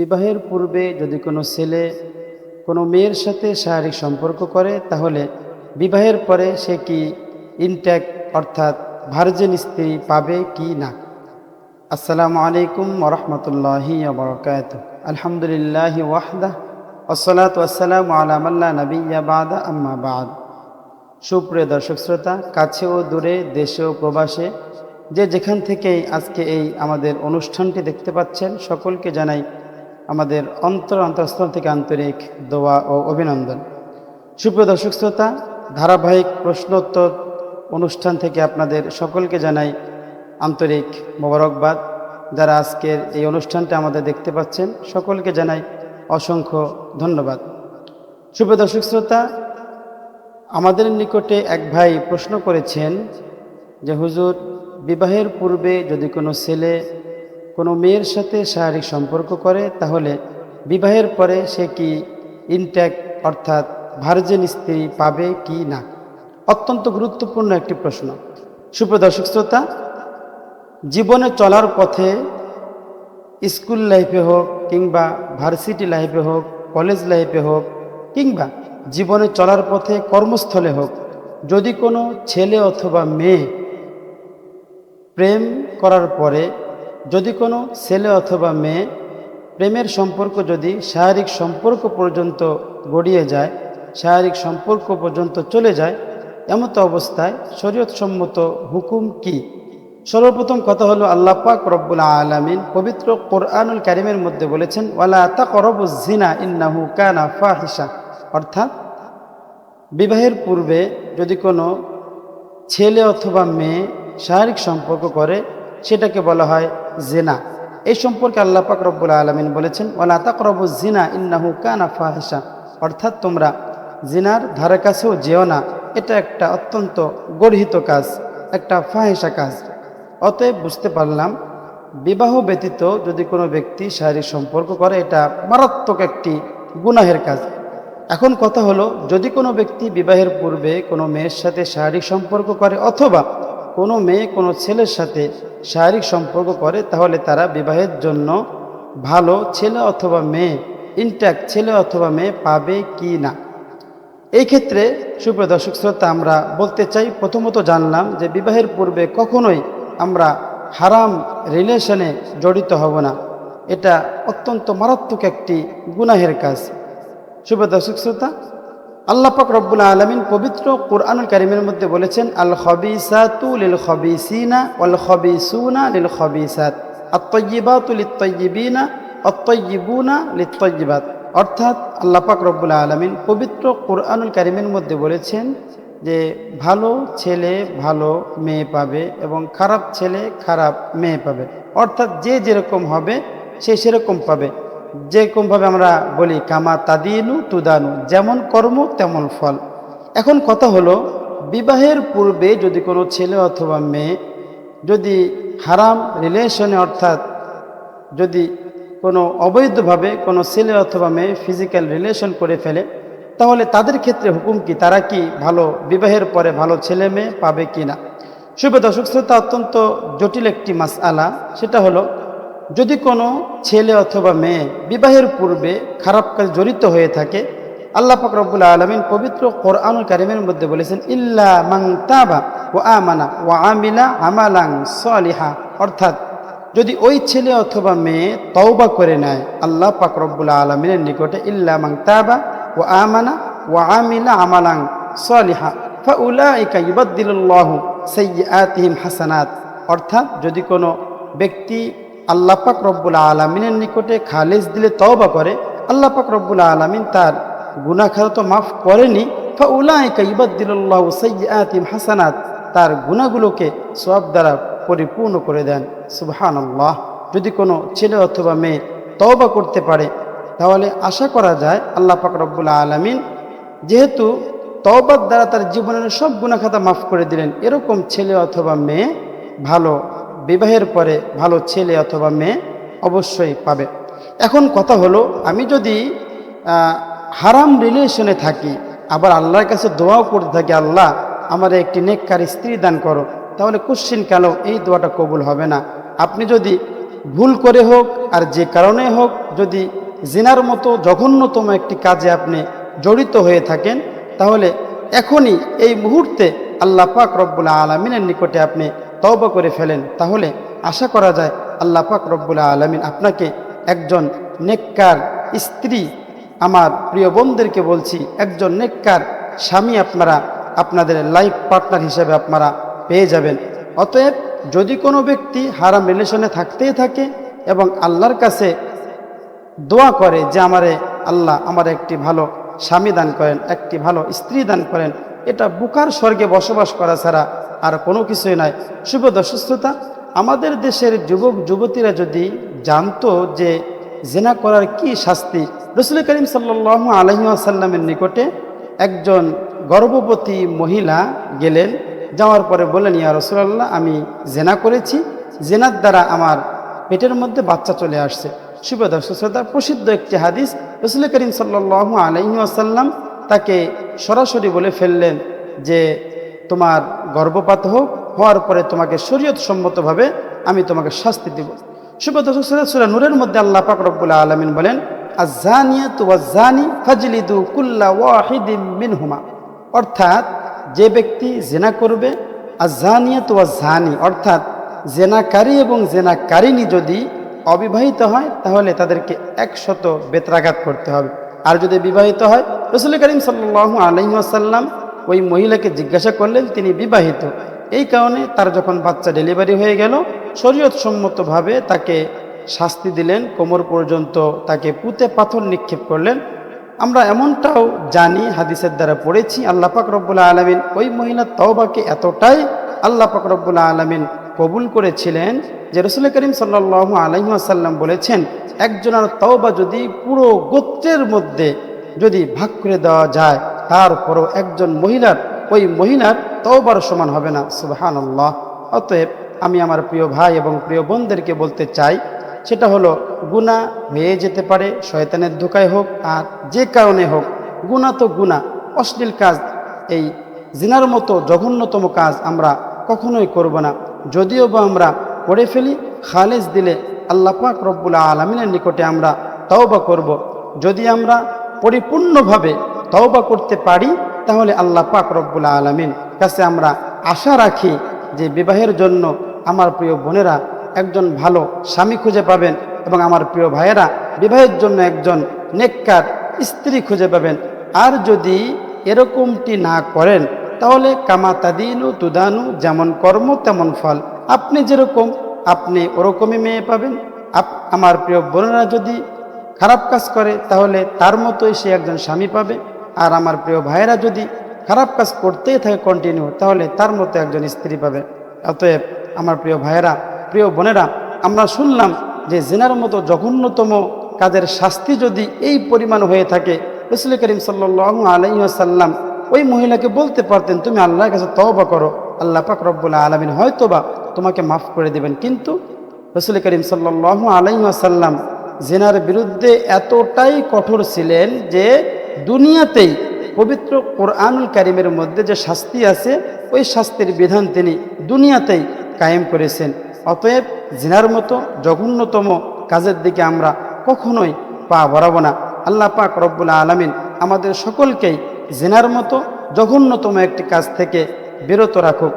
বিবাহের পূর্বে যদি কোনো ছেলে কোনো মেয়ের সাথে শারীরিক সম্পর্ক করে, তাহলে বিবাহের পরে সে কি ইনট্যাক অর্থাৎ ভার্জেন স্ত্রী পাবে কি না? আসসালামু আলাইকুম ওরহমতুল্লাহি বরকাত আলহামদুলিল্লাহ ওয়াহদা ওসলাত ওয়াসালাম আলামাল্লা নবিয়া বাদা, আম্মা সুপ্রিয় দর্শক শ্রোতা, কাছে ও দূরে, দেশে ও প্রবাসে যে যেখান থেকেই আজকে এই আমাদের অনুষ্ঠানটি দেখতে পাচ্ছেন, সকলকে জানাই আমাদের অন্তর অন্তঃস্থল থেকে আন্তরিক দোয়া ও অভিনন্দন। সুপ্রিয় দর্শক শ্রোতা, ধারাবাহিক প্রশ্নোত্তর অনুষ্ঠান থেকে আপনাদের সকলকে জানাই আন্তরিক মোবারকবাদ। যারা আজকের এই অনুষ্ঠানটা আমাদের দেখতে পাচ্ছেন, সকলকে জানাই অসংখ্য ধন্যবাদ। সুপ্রিয় দর্শক শ্রোতা, আমাদের নিকটে এক ভাই প্রশ্ন করেছেন যে, হুজুর, বিবাহের পূর্বে যদি কোনো ছেলে কোনো মেয়ের সাথে শারীরিক সম্পর্ক করে, তাহলে বিবাহের পরে সে কি ইনট্যাক অর্থাৎ ভার্জেন স্ত্রী পাবে কি না? অত্যন্ত গুরুত্বপূর্ণ একটি প্রশ্ন। সুপ্রদর্শক শ্রোতা, জীবনে চলার পথে স্কুল লাইফে হোক কিংবা ভার্সিটি লাইফে হোক কলেজ লাইফে হোক কিংবা জীবনে চলার পথে কর্মস্থলে হোক, যদি কোনো ছেলে অথবা মেয়ে প্রেম করার পরে যদি কোনো ছেলে অথবা মেয়ে প্রেমের সম্পর্ক যদি শারীরিক সম্পর্ক পর্যন্ত গড়িয়ে যায়, শারীরিক সম্পর্ক পর্যন্ত চলে যায়, এমতো অবস্থায় শরীয়তসম্মত হুকুম কি? সর্বপ্রথম কথা হলো আল্লাহ পাক রব্বুল আলমিন পবিত্র কোরআনুল কারিমের মধ্যে বলেছেন, ওয়ালা তা করবুজিনা ইন্নাহু কানা ফাহিসা অর্থাৎ বিবাহের পূর্বে যদি কোনো ছেলে অথবা মেয়ে শারীরিক সম্পর্ক করে, সেটাকে বলা হয় জেনা। এই সম্পর্কে আল্লাহ পাক রব্বুল আলমিন বলেছেন ওলা তাকরবু জিনা ইন্নাহু কানা ফাহিসা অর্থাৎ তোমরা জিনার ধারে কাছেও যেও না। এটা একটা অত্যন্ত গর্হিত কাজ, একটা ফাহিসা কাজ। অতএব বুঝতে পারলাম, বিবাহ ব্যতীত যদি কোনো ব্যক্তি শারীরিক সম্পর্ক করে, এটা মারাত্মক একটি গুনাহের কাজ। এখন কথা হলো, যদি কোনো ব্যক্তি বিবাহের পূর্বে কোনো মেয়ের সাথে শারীরিক সম্পর্ক করে অথবা কোনো মেয়ে কোনো ছেলের সাথে শারীরিক সম্পর্ক করে, তাহলে তারা বিবাহের জন্য ভালো ছেলে অথবা মেয়ে ইনট্যাক্ট ছেলে অথবা মেয়ে পাবে কি না? এই ক্ষেত্রে সুপ্রিয় দর্শক শ্রোতা, আমরা বলতে চাই, প্রথমত জানলাম যে বিবাহের পূর্বে কখনোই আমরা হারাম রিলেশনে জড়িত হব না। এটা অত্যন্ত মারাত্মক একটি গুনাহের কাজ। সুপ্রিয় দর্শক শ্রোতা আল্লাহ পাক রব্বুল আলমিন পবিত্র কোরআনুল কারিমের মধ্যে বলেছেন, আল খবিসাতু লিল খবিসিনা ওয়াল খবিসুনা লিল খবিসাত। আত্তয়িবাতু লিত্তয়িবিনা অত্তয়িবুনা লিত্তয়িবাত। অর্থাৎ আল্লাহ পাক রব্বুল আলমিন পবিত্র কোরআনুল কারিমের মধ্যে বলেছেন যে, ভালো ছেলে ভালো মেয়ে পাবে এবং খারাপ ছেলে খারাপ মেয়ে পাবে। অর্থাৎ যে যেরকম হবে, সে সেরকম পাবে। যেরকমভাবে আমরা বলি, কামা তাদিনু তুদানু, যেমন কর্ম তেমন ফল। এখন কথা হলো, বিবাহের পূর্বে যদি কোনো ছেলে অথবা মেয়ে যদি হারাম রিলেশনে অর্থাৎ যদি কোনো অবৈধভাবে কোনো ছেলে অথবা মেয়ে ফিজিক্যাল রিলেশন করে ফেলে, তাহলে তাদের ক্ষেত্রে হুকুম কি? তারা কি ভালো বিবাহের পরে ভালো ছেলে মেয়ে পাবে কি না শুভ দর্শক, শ্রোতা, অত্যন্ত জটিল একটি মাস আলা সেটা হলো যদি কোনো ছেলে অথবা মেয়ে বিবাহের পূর্বে খারাপ কাজ জড়িত হয়ে থাকে, আল্লাহ ফকরবুল আলমিন পবিত্র কোরআনুল কারিমের মধ্যে বলেছেন, ইল্লা মাং তাবা ও আমানা ও আমিলা আমালাং সলিহা। অর্থাৎ যদি ওই ছেলে অথবা মেয়ে তওবা করে নেয়, আল্লাহ পাকরবুল আলমিনের নিকটে, ইল্লা মাং তাবা ও আমানা ও আমিলা আমালাং সলিহা ফাউলাইকা ইবাদ্দিলুল্লাহু সাইয়্যাতিহিম হাসানাত। অর্থাৎ যদি কোনো ব্যক্তি আল্লাহ পাক রব্বুল আলমিনের নিকটে খালেজ দিলে তওবা করে, আল্লাহ পাক রব্বুল আলমিন তার গুনাখার তো মাফ করেনি। ফাউলাইকা ইবাদ্দিলুল্লাহু সাইয়্যাতিহিম হাসানাত, তার গুণাগুলোকে সব দ্বারা পরিপূর্ণ করে দেন। সুবহান আল্লাহ যদি কোনো ছেলে অথবা মেয়ে তওবা করতে পারে, তাহলে আশা করা যায় আল্লাহ পাক রব্বুল আলমিন যেহেতু তওবার দ্বারা তার জীবনের সব গুণাখাতা মাফ করে দিলেন, এরকম ছেলে অথবা মেয়ে ভালো বিবাহের পরে ভালো ছেলে অথবা মেয়ে অবশ্যই পাবে। এখন কথা হলো, আমি যদি হারাম রিলেশনে থাকি, আবার আল্লাহর কাছে দোয়াও করতে থাকি, আল্লাহ আমার একটি নেককার স্ত্রী দান করো, তাহলে কুশ্চিন কালো এই দোয়াটা কবুল হবে না। আপনি যদি ভুল করে হোক, আর যে কারণে হোক, যদি জিনার মতো জঘন্যতম একটি কাজে আপনি জড়িত হয়ে থাকেন, তাহলে এখনই এই মুহূর্তে আল্লাহ পাক রব্বুল আলমিনের নিকটে আপনি তওবা করে ফেলেন, তাহলে আশা করা যায় আল্লাহ পাক রব্বুল আলমিন আপনাকে একজন নেককার স্ত্রী, আমার প্রিয় বোনদেরকে বলছি, একজন নেককার স্বামী আপনারা আপনাদের লাইফ পার্টনার হিসেবে আপনারা পেয়ে যাবেন। অতএব যদি কোনো ব্যক্তি হারাম রিলেশনে থাকতেই থাকে এবং আল্লাহর কাছে দোয়া করে যে আমারে আল্লাহ আমার একটি ভালো স্বামী দান করেন, একটি ভালো স্ত্রী দান করেন এটা বুকার স্বর্গে বসবাস করা ছাড়া আর কোনো কিছুই নাই। শুভ দর্শস্থতা আমাদের দেশের যুবক, যুবতীরা যদি জানতো যে জেনা করার কি শাস্তি, রসুল করিম সাল্লাহ আলহিমাসাল্লামের নিকটে একজন গর্ভবতী মহিলা গেলেন, যাওয়ার পরে বললেন, ইয়া রসুলাল্লাহ, আমি জেনা করেছি। জেনার দ্বারা আমার পেটের মধ্যে বাচ্চা চলে আসছে। শুভ দর্শক শ্রোতা, প্রসিদ্ধ একটি হাদিস, রসুল করিম সাল্লাহ আলহিমাসাল্লাম তাকে সরাসরি বলে ফেললেন যে তোমার গর্ভপাত হোক, হওয়ার পরে তোমাকে শরীয়ত সম্মতভাবে আমি তোমাকে শাস্তি দিব। শুভ দর্শক শ্রোতা সুরা নূরের মধ্যে আল্লাহ পাক রব্বুল আলমিন বলেন আজানিয়াত ওয়াজানি ফাজলিদু কুল্লা ওয়াহিদিম মিনহুমা। অর্থাৎ যে ব্যক্তি জেনা করবে আজানিয়াত ওয়াজানি অর্থাৎ জেনাকারী এবং জেনাকারিনী যদি অবিবাহিত হয়, তাহলে তাদেরকে একশত বেত্রাঘাত করতে হবে। আর যদি বিবাহিত হয় রসুল করিম সাল্লাহ আলহিমাসাল্লাম ওই মহিলাকে জিজ্ঞাসা করলেন, তিনি বিবাহিত। এই কারণে তার যখন বাচ্চা ডেলিভারি হয়ে গেল শরীয়ত সম্মতভাবে তাকে শাস্তি দিলেন, কোমর পর্যন্ত তাকে পুঁতে পাথর নিক্ষেপ করলেন। আমরা এমনটাও জানি, হাদিসের দ্বারা পড়েছি, আল্লাহ পাক আলমিন ওই মহিলা তওবাকে এতটাই আল্লাহ পাক আলমিন কবুল করেছিলেন যে রসুল করিম সাল্লাহ আলহিহাসাল্লাম বলেছেন, একজনের তওবা যদি পুরো গোত্রের মধ্যে যদি ভাগ করে দেওয়া যায় তারপরও একজন মহিলার, ওই মহিলার তওবার সমান হবে না। সুবহান আল্লাহ অতএব আমি আমার প্রিয় ভাই এবং প্রিয় বোনদেরকে বলতে চাই, সেটা হলো গুণা হয়ে যেতে পারে, শয়তানের ধোকায় হোক, আর যে কারণে হোক গুণা তো গুণা অশ্লীল কাজ, এই জিনার মতো জঘন্যতম কাজ আমরা কখনোই করব না। যদিও বা আমরা করে ফেলি, খালেজ দিলে আল্লাহ পাক রব্বুল আলমিনের নিকটে আমরা তওবা করব। যদি আমরা পরিপূর্ণভাবে তওবা করতে পারি, তাহলে আল্লাহ পাক রব্বুল আলমিন কাছে আমরা আশা রাখি যে বিবাহের জন্য আমার প্রিয় বোনেরা একজন ভালো স্বামী খুঁজে পাবেন এবং আমার প্রিয় ভাইয়েরা বিবাহের জন্য একজন নেককার স্ত্রী খুঁজে পাবেন। আর যদি এরকমটি না করেন, তাহলে কামা তাদিনু তুদানু, যেমন কর্ম তেমন ফল। আপনি যেরকম, আপনি ওরকমই মেয়ে পাবেন। আমার প্রিয় বোনেরা যদি খারাপ কাজ করে, তাহলে তার মতোই সে একজন স্বামী পাবে। আর আমার প্রিয় ভাইয়েরা, যদি খারাপ কাজ করতেই থাকে কন্টিনিউ তাহলে তার মতো একজন স্ত্রী পাবে। অতএব আমার প্রিয় ভাইয়েরা, প্রিয় বোনেরা, আমরা শুনলাম যে জেনার মতো জঘন্যতম কাজের শাস্তি যদি এই পরিমাণ হয়ে থাকে, রসুল করিম সাল্লাহ আলাইসাল্লাম ওই মহিলাকে বলতে পারতেন, তুমি আল্লাহর কাছে তওবা করো, আল্লাহ পাক রব্বুল আলমিন হয়তো বা তোমাকে মাফ করে দেবেন। কিন্তু রসুল করিম সাল্লাহ আলাইসাল্লাম জেনার বিরুদ্ধে এতটাই কঠোর ছিলেন যে দুনিয়াতেই পবিত্র কোরআনুল কারিমের মধ্যে যে শাস্তি আছে, ওই শাস্তির বিধান তিনি দুনিয়াতেই কায়েম করেছেন। অতএব জিনার মতো জঘন্যতম কাজের দিকে আমরা কখনোই পা বাড়াবো না। আল্লাহ পাক রব্বুল আলমিন আমাদের সকলকেই জেনার মতো জঘন্যতম একটি কাজ থেকে বিরত রাখুক।